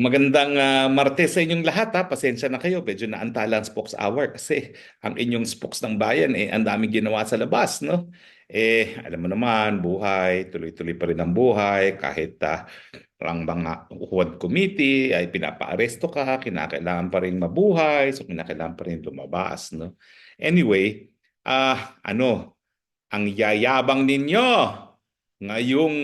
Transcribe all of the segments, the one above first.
Magandang ah, Martes sa inyong lahat ha. Pasensya na kayo. Medyo naantala ang spokes hour kasi ang inyong spokes ng bayan eh ang daming ginawa sa labas, no? Eh, alam mo naman, buhay, tuloy-tuloy pa rin ang buhay kahit ah, ang mga huwad committee ay pinapaaresto ka, kinakailangan pa rin mabuhay, so kinakailangan pa rin lumabas, no? Anyway, ah ano, ang yayabang ninyo ngayong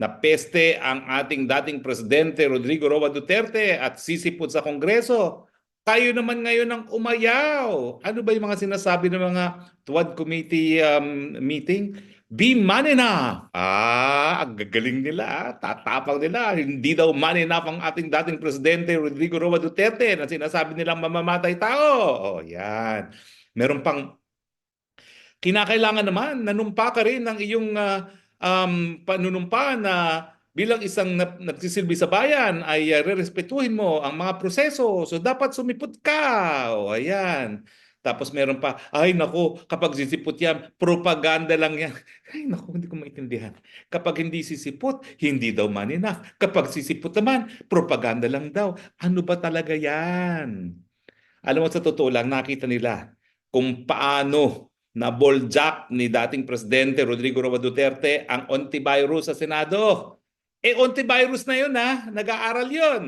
napeste ang ating dating presidente Rodrigo Roa Duterte at sisipot sa Kongreso. Kayo naman ngayon ang umayaw. Ano ba yung mga sinasabi ng mga TWAD committee um, meeting? Be man enough. Ah, ang gagaling nila. Tatapang nila. Hindi daw man enough ang ating dating presidente Rodrigo Roa Duterte na sinasabi nilang mamamatay tao. Oh, yan. Meron pang kinakailangan naman nanumpa ka rin ng iyong ah, um, panunumpa na bilang isang nagsisilbi sa bayan ay uh, rerespetuhin mo ang mga proseso. So dapat sumipot ka. O ayan. Tapos meron pa, ay nako, kapag sisipot yan, propaganda lang yan. Ay nako, hindi ko maintindihan. Kapag hindi sisipot, hindi daw man enough. Kapag sisipot naman, propaganda lang daw. Ano ba talaga yan? Alam mo, sa totoo lang, nakita nila kung paano na jack ni dating Presidente Rodrigo Roa Duterte ang antivirus sa Senado. Eh, antivirus na yun ha. Nag-aaral yun.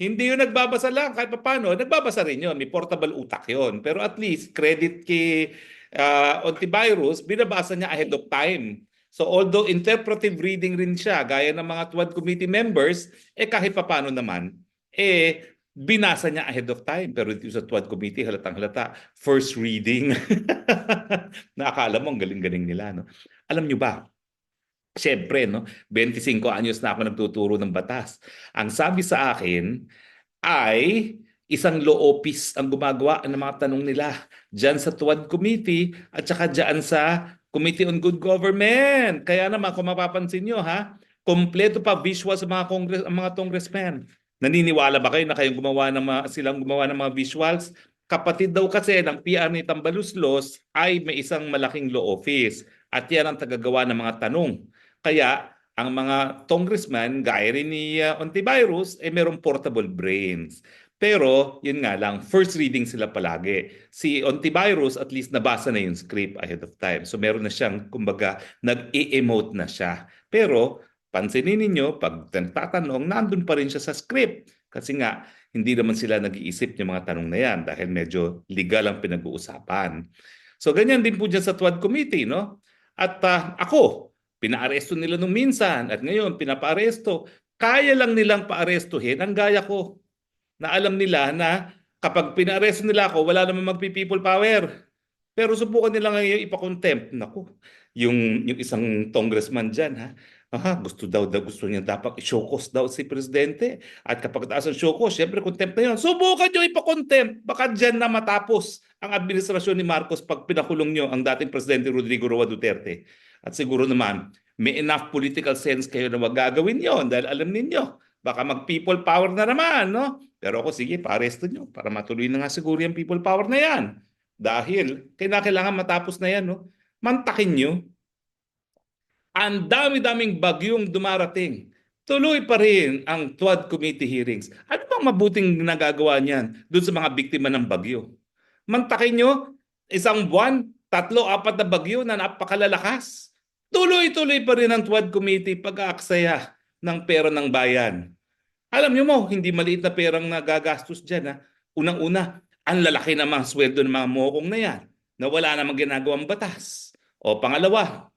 Hindi yun nagbabasa lang kahit paano. Nagbabasa rin yun. May portable utak yun. Pero at least, credit kay uh, antivirus, binabasa niya ahead of time. So although interpretive reading rin siya, gaya ng mga TWAD committee members, eh kahit paano naman, eh binasa niya ahead of time. Pero dito sa TWAD committee, halatang halata, first reading. Nakakala mo, ang galing-galing nila. No? Alam niyo ba, Siyempre, no? 25 anyos na ako nagtuturo ng batas. Ang sabi sa akin ay isang law office ang gumagawa ng mga tanong nila dyan sa TWAD Committee at saka dyan sa Committee on Good Government. Kaya naman, kung mapapansin nyo, ha, kompleto pa visual sa mga, congress, mga congressmen. Naniniwala ba kayo na kayong gumawa ng mga, silang gumawa ng mga visuals? Kapatid daw kasi ng PR ni Tambaluslos ay may isang malaking law office at yan ang tagagawa ng mga tanong. Kaya ang mga congressman, gaya rin ni uh, Ontivirus, eh merong portable brains. Pero, yun nga lang, first reading sila palagi. Si Ontivirus, at least nabasa na yung script ahead of time. So meron na siyang, kumbaga, nag-e-emote na siya. Pero, pansinin ninyo, pag nagtatanong, nandun pa rin siya sa script. Kasi nga, hindi naman sila nag-iisip yung mga tanong na yan dahil medyo legal ang pinag-uusapan. So, ganyan din po dyan sa TWAD Committee, no? At uh, ako, Pinaaresto nila nung minsan at ngayon pinapaaresto. Kaya lang nilang paarestuhin ang gaya ko na alam nila na kapag pinaaresto nila ako, wala namang magpi-people power. Pero subukan nila ngayon ipakontempt. Naku, yung, yung isang congressman dyan, ha? Aha, gusto daw, daw gusto niya dapat i-showcase daw si presidente. At kapag taas ang showcase, syempre contempt na yun. Subukan nyo ipakontempt. Baka dyan na matapos ang administrasyon ni Marcos pag pinakulong nyo ang dating presidente Rodrigo Roa Duterte. At siguro naman, may enough political sense kayo na wag gagawin yon dahil alam ninyo, baka mag-people power na naman, no? Pero ako, sige, paresto nyo para matuloy na nga siguro yung people power na yan. Dahil, kailangan matapos na yan, no? Mantakin nyo. Ang dami-daming bagyong dumarating. Tuloy pa rin ang TWAD committee hearings. Ano bang mabuting nagagawa niyan doon sa mga biktima ng bagyo? Mantakin nyo, isang buwan, tatlo, apat na bagyo na napakalalakas. Tuloy-tuloy pa rin ang TWAD committee pag-aaksaya ng pera ng bayan. Alam niyo mo, hindi maliit na perang nagagastos dyan. Ha? Unang-una, ang lalaki na mga sweldo ng mga mokong na yan na wala namang ginagawang batas. O pangalawa,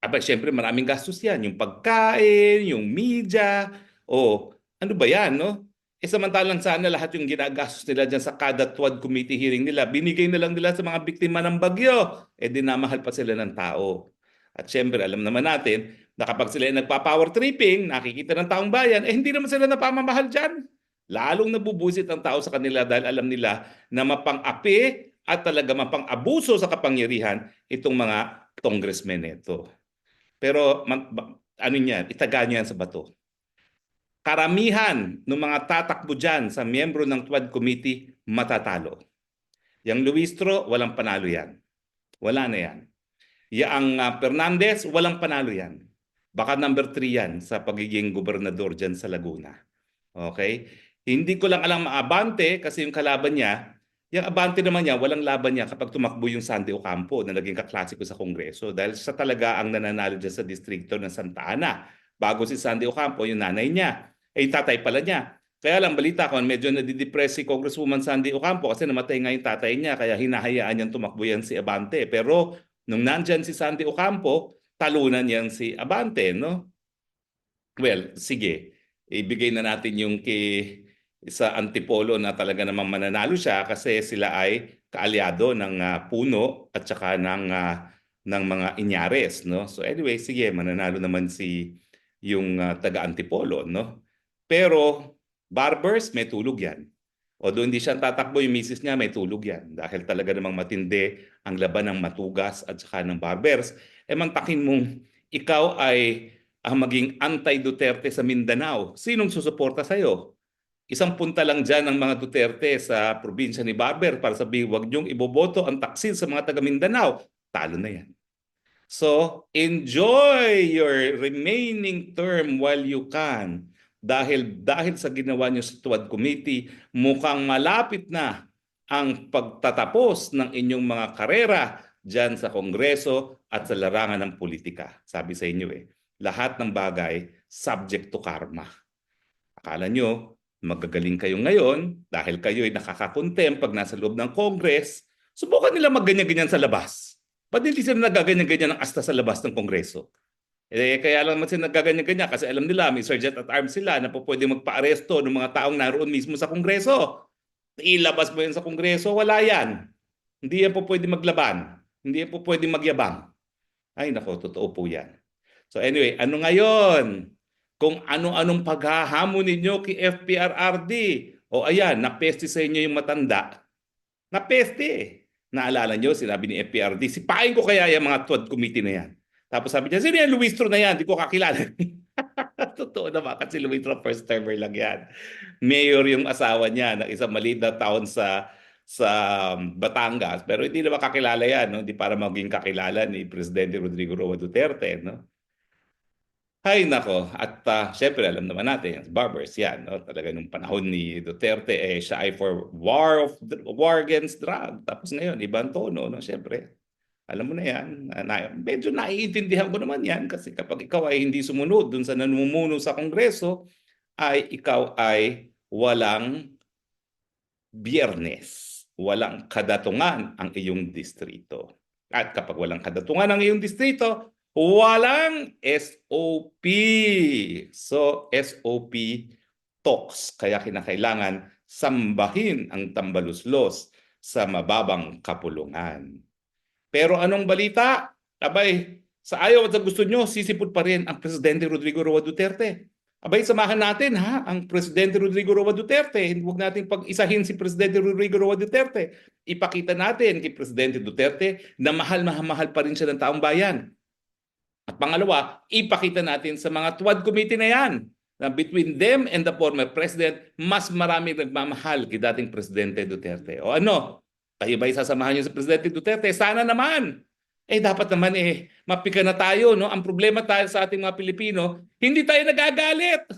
aba, syempre maraming gastos yan. Yung pagkain, yung media, o ano ba yan, no? Eh samantalang sana lahat yung ginagastos nila dyan sa kada TWAD committee hearing nila, binigay na lang nila sa mga biktima ng bagyo. Eh dinamahal pa sila ng tao. At syempre, alam naman natin na kapag sila nagpa-power tripping, nakikita ng taong bayan, eh hindi naman sila napamamahal dyan. Lalong nabubusit ang tao sa kanila dahil alam nila na mapang-api at talaga mapang-abuso sa kapangyarihan itong mga congressmen nito. Pero ano niyan, itaga niyo yan sa bato karamihan ng mga tatakbo dyan sa miyembro ng TWAD Committee matatalo. Yang Luistro, walang panalo yan. Wala na yan. Yang uh, Fernandez, walang panalo yan. Baka number 3 yan sa pagiging gobernador dyan sa Laguna. Okay? Hindi ko lang alam maabante kasi yung kalaban niya, yung abante naman niya, walang laban niya kapag tumakbo yung Sandy Ocampo na naging kaklase sa Kongreso dahil siya talaga ang nananalo dyan sa distrito ng Santa Ana. Bago si Sandy Ocampo, yung nanay niya. Eh, yung tatay pala niya. Kaya lang balita ko, medyo nadidepress si Congresswoman Sandy Ocampo kasi namatay nga yung tatay niya kaya hinahayaan niyang tumakbo yan si Abante. Pero nung nandyan si Sandy Ocampo, talunan yan si Abante, no? Well, sige. Ibigay na natin yung kay sa Antipolo na talaga namang mananalo siya kasi sila ay kaalyado ng ah, puno at saka ng ah, ng mga Inyares, no? So anyway, sige, mananalo naman si yung ah, taga Antipolo, no? Pero Barbers, may tulog yan. Although hindi siya tatakbo yung misis niya, may tulog yan. Dahil talaga namang matindi ang laban ng matugas at saka ng barbers. E mantakin mong ikaw ay ang maging anti-Duterte sa Mindanao. Sinong susuporta sa'yo? Isang punta lang dyan ng mga Duterte sa probinsya ni Barber para sabihin, huwag niyong iboboto ang taksil sa mga taga Mindanao. Talo na yan. So, enjoy your remaining term while you can dahil dahil sa ginawa niyo sa Tuwad Committee, mukhang malapit na ang pagtatapos ng inyong mga karera diyan sa Kongreso at sa larangan ng politika. Sabi sa inyo eh, lahat ng bagay subject to karma. Akala nyo, magagaling kayo ngayon dahil kayo ay nakakakontem pag nasa loob ng Congress, subukan nila magganyan-ganyan sa labas. Ba't hindi sila nagaganyan-ganyan ng asta sa labas ng Kongreso? Eh, kaya lang naman sila nagaganyan-ganyan kasi alam nila may sergeant at arms sila na po pwede magpa-aresto ng mga taong naroon mismo sa Kongreso. Ilabas mo yan sa Kongreso, wala yan. Hindi yan po pwede maglaban. Hindi yan po pwede magyabang. Ay nako, totoo po yan. So anyway, ano ngayon? Kung ano-anong paghahamon ninyo kay FPRRD. O ayan, napeste sa inyo yung matanda. Napeste. Naalala nyo, sinabi ni FPRD, sipain ko kaya yung mga TWAD committee na yan. Tapos sabi niya, sino yan? Luistro na yan. Di ko kakilala. Totoo naman kasi Luistro first termer lang yan. Mayor yung asawa niya ng isang maliit na town sa sa um, Batangas. Pero hindi naman kakilala yan. No? Hindi para maging kakilala ni Presidente Rodrigo Roa Duterte. No? Hay nako. At uh, syempre alam naman natin, barbers yan. No? Talaga nung panahon ni Duterte, eh, siya ay for war of war against drug. Tapos ngayon, ibang tono. No? Syempre, alam mo na yan. Na, medyo naiintindihan ko naman yan kasi kapag ikaw ay hindi sumunod dun sa nanumuno sa Kongreso, ay ikaw ay walang biyernes. Walang kadatungan ang iyong distrito. At kapag walang kadatungan ang iyong distrito, walang SOP. So, SOP talks. Kaya kinakailangan sambahin ang tambaluslos sa mababang kapulungan. Pero anong balita? Abay, sa ayaw at sa gusto nyo, sisipot pa rin ang Presidente Rodrigo Roa Duterte. Abay, samahan natin ha, ang Presidente Rodrigo Roa Duterte. Huwag natin pag-isahin si Presidente Rodrigo Roa Duterte. Ipakita natin kay Presidente Duterte na mahal-mahal pa rin siya ng taong bayan. At pangalawa, ipakita natin sa mga TWAD committee na yan na between them and the former president, mas marami nagmamahal kay dating Presidente Duterte. O ano, tayo ba'y sasamahan niyo sa Presidente Duterte? Sana naman. Eh dapat naman eh mapika na tayo no. Ang problema tayo sa ating mga Pilipino, hindi tayo nagagalit.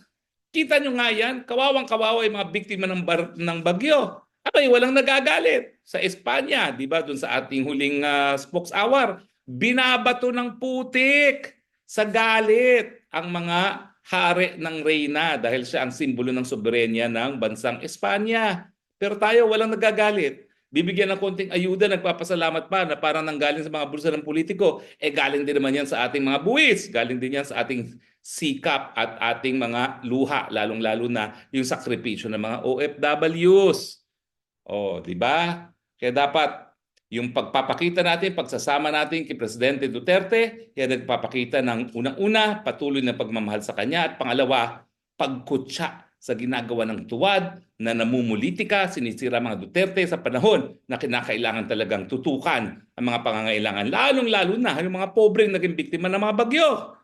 Kita nyo nga yan, kawawang kawawa yung mga biktima ng, bar- ng bagyo. Abay, walang nagagalit. Sa Espanya, di ba, dun sa ating huling ah, spokes hour, binabato ng putik sa galit ang mga hari ng reyna dahil siya ang simbolo ng soberenya ng bansang Espanya. Pero tayo walang nagagalit. Bibigyan ng konting ayuda, nagpapasalamat pa na parang nanggaling sa mga bulsa ng politiko. Eh galing din naman yan sa ating mga buwis. Galing din yan sa ating sikap at ating mga luha, lalong-lalo na yung sakripisyo ng mga OFWs. Oh, di ba? Kaya dapat yung pagpapakita natin, pagsasama natin kay Presidente Duterte, yan nagpapakita ng unang-una, patuloy na pagmamahal sa kanya at pangalawa, pagkutsa sa ginagawa ng tuwad na namumulitika, sinisira mga Duterte sa panahon na kinakailangan talagang tutukan ang mga pangangailangan, lalong-lalo na yung mga pobreng naging biktima ng mga bagyo.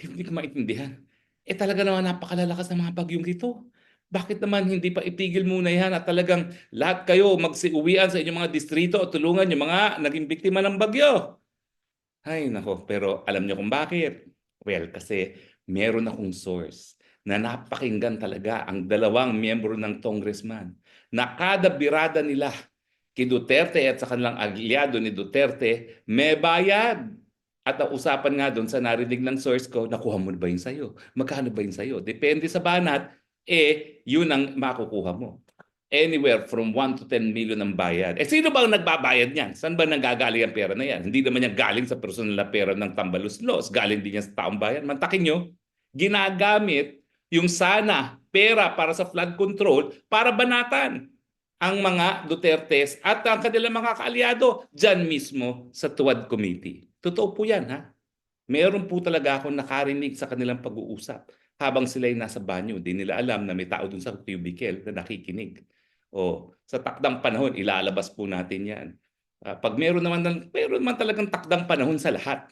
Hindi ko maintindihan. Eh talaga naman napakalalakas ng mga bagyong dito. Bakit naman hindi pa itigil muna yan at talagang lahat kayo magsiuwian sa inyong mga distrito o tulungan yung mga naging biktima ng bagyo? Ay nako, pero alam niyo kung bakit? Well, kasi meron akong source na napakinggan talaga ang dalawang miyembro ng congressman na kada birada nila kay Duterte at sa kanilang aliado ni Duterte, may bayad. At ang usapan nga doon sa narinig ng source ko, nakuha mo na ba yun sa'yo? Magkano ba yun sa'yo? Depende sa banat, eh, yun ang makukuha mo. Anywhere from 1 to 10 million ang bayad. Eh, sino ba ang nagbabayad niyan? Saan ba nanggagaling ang pera na yan? Hindi naman yan galing sa personal na pera ng tambaluslos. Galing din yan sa taong bayan. Mantakin nyo, ginagamit yung sana pera para sa flood control para banatan ang mga Dutertes at ang kanilang mga kaalyado dyan mismo sa Tuwad Committee. Totoo po yan ha. Meron po talaga akong nakarinig sa kanilang pag-uusap habang sila'y nasa banyo. Di nila alam na may tao dun sa cubicle na nakikinig. O sa takdang panahon, ilalabas po natin yan. Ah, pag meron naman, meron naman talagang takdang panahon sa lahat,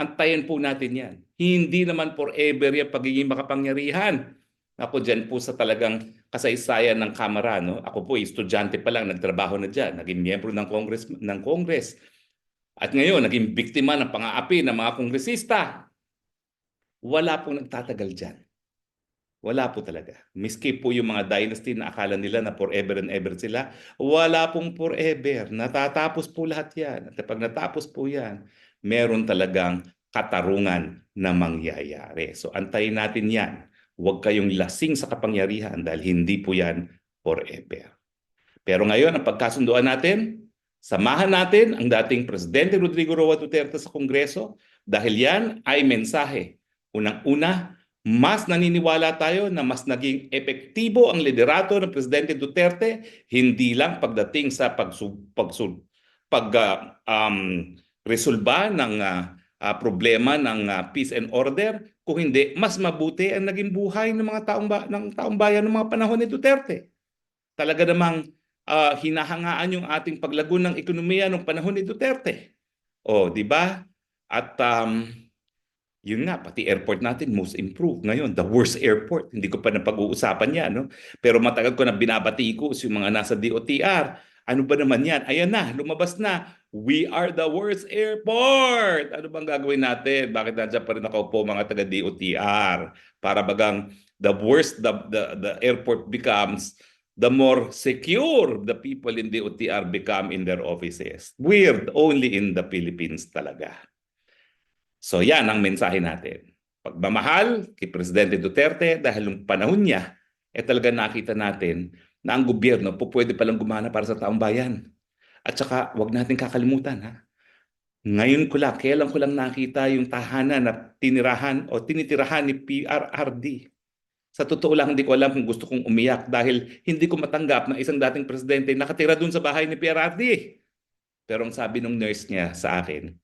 antayin po natin yan. Hindi naman forever yung pagiging makapangyarihan. Ako dyan po sa talagang kasaysayan ng Kamara. No? Ako po, estudyante pa lang, nagtrabaho na dyan. Naging miyembro ng Congress, ng Congress. At ngayon, naging biktima ng pang-aapi ng mga kongresista. Wala pong nagtatagal dyan. Wala po talaga. Miski po yung mga dynasty na akala nila na forever and ever sila, wala pong forever. Natatapos po lahat yan. At pag natapos po yan, meron talagang katarungan na mangyayari. So antayin natin yan. Huwag kayong lasing sa kapangyarihan dahil hindi po yan forever. Pero ngayon, ang pagkasunduan natin, samahan natin ang dating Presidente Rodrigo Roa Duterte sa Kongreso dahil yan ay mensahe. Unang-una, mas naniniwala tayo na mas naging epektibo ang liderato ng Presidente Duterte hindi lang pagdating sa pagsu, pagsu, pag ah, um, resolba ng ah, ah, problema ng ah, peace and order kung hindi mas mabuti ang naging buhay ng mga taong ba, ng taong bayan ng mga panahon ni Duterte. Talaga namang ah, hinahangaan yung ating paglago ng ekonomiya ng panahon ni Duterte. O, di ba? At um, yun nga, pati airport natin, most improved. Ngayon, the worst airport. Hindi ko pa napag-uusapan yan. No? Pero matagal ko na binabati ko yung mga nasa DOTR. Ano ba naman yan? Ayan na, lumabas na. We are the worst airport! Ano bang gagawin natin? Bakit nandiyan pa rin nakaupo mga taga-DOTR? Para bagang the worst the, the, the airport becomes, the more secure the people in DOTR become in their offices. Weird, only in the Philippines talaga. So yan ang mensahe natin. Pagmamahal kay Presidente Duterte dahil nung panahon niya, eh talaga nakita natin na ang gobyerno po pwede palang gumana para sa taong bayan. At saka wag natin kakalimutan ha. Ngayon ko lang, kailan ko lang nakita yung tahanan na tinirahan o tinitirahan ni PRRD. Sa totoo lang, hindi ko alam kung gusto kong umiyak dahil hindi ko matanggap na isang dating presidente nakatira dun sa bahay ni PRRD. Pero ang sabi ng nurse niya sa akin,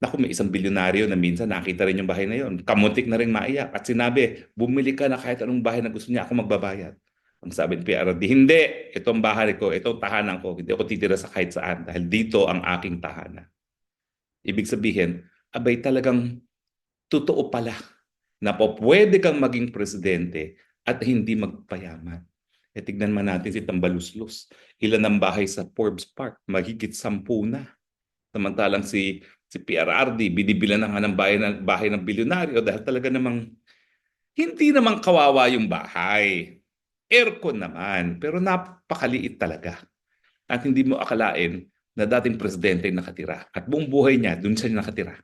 Naku, may isang bilyonaryo na minsan nakita rin yung bahay na yon. Kamuntik na rin maiyak. At sinabi, bumili ka na kahit anong bahay na gusto niya, ako magbabayad. Ang sabi ni PRD, hindi, itong bahay ko, itong tahanan ko, hindi ako titira sa kahit saan dahil dito ang aking tahanan. Ibig sabihin, abay talagang totoo pala na po pwede kang maging presidente at hindi magpayaman. E tignan man natin si Tambaluslos. Ilan ang bahay sa Forbes Park? Mahigit sampu na. Samantalang si si PRRD, binibilan na nga ng bahay ng, bahay ng bilyonaryo dahil talaga namang hindi naman kawawa yung bahay. Aircon naman, pero napakaliit talaga. At hindi mo akalain na dating presidente yung nakatira. At buong buhay niya, doon siya nakatira.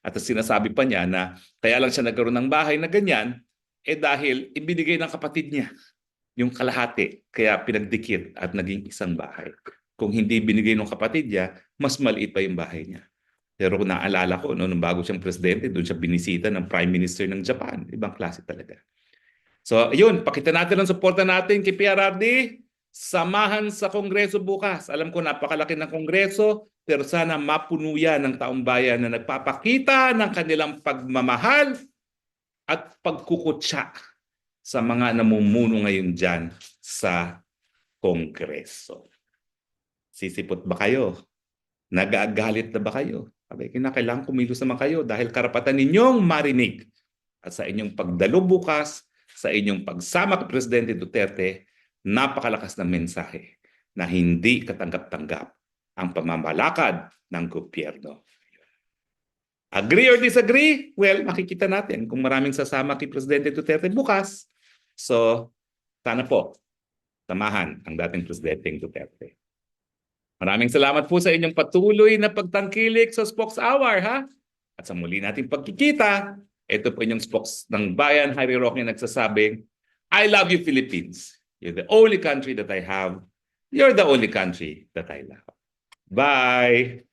At sinasabi pa niya na kaya lang siya nagkaroon ng bahay na ganyan, eh dahil ibinigay ng kapatid niya yung kalahati. Kaya pinagdikit at naging isang bahay. Kung hindi binigay ng kapatid niya, mas maliit pa yung bahay niya. Pero kung naalala ko, no, bago siyang presidente, doon siya binisita ng Prime Minister ng Japan. Ibang klase talaga. So, yun, pakita natin ang suporta natin kay PRRD. Samahan sa Kongreso bukas. Alam ko napakalaki ng Kongreso, pero sana mapuno ng taong bayan na nagpapakita ng kanilang pagmamahal at pagkukutsa sa mga namumuno ngayon dyan sa Kongreso. Sisipot ba kayo? Nagagalit na ba kayo? Sabi, kinakailangan kumilos naman kayo dahil karapatan ninyong marinig. At sa inyong pagdalo bukas, sa inyong pagsama kay Presidente Duterte, napakalakas na mensahe na hindi katanggap-tanggap ang pamamalakad ng gobyerno. Agree or disagree? Well, makikita natin kung maraming sasama kay Presidente Duterte bukas So, sana po, samahan ang dating Presidenteng Duterte. Maraming salamat po sa inyong patuloy na pagtangkilik sa Spokes Hour, ha? At sa muli nating pagkikita, ito po inyong Spokes ng Bayan, Harry Roque nagsasabing, I love you, Philippines. You're the only country that I have. You're the only country that I love. Bye!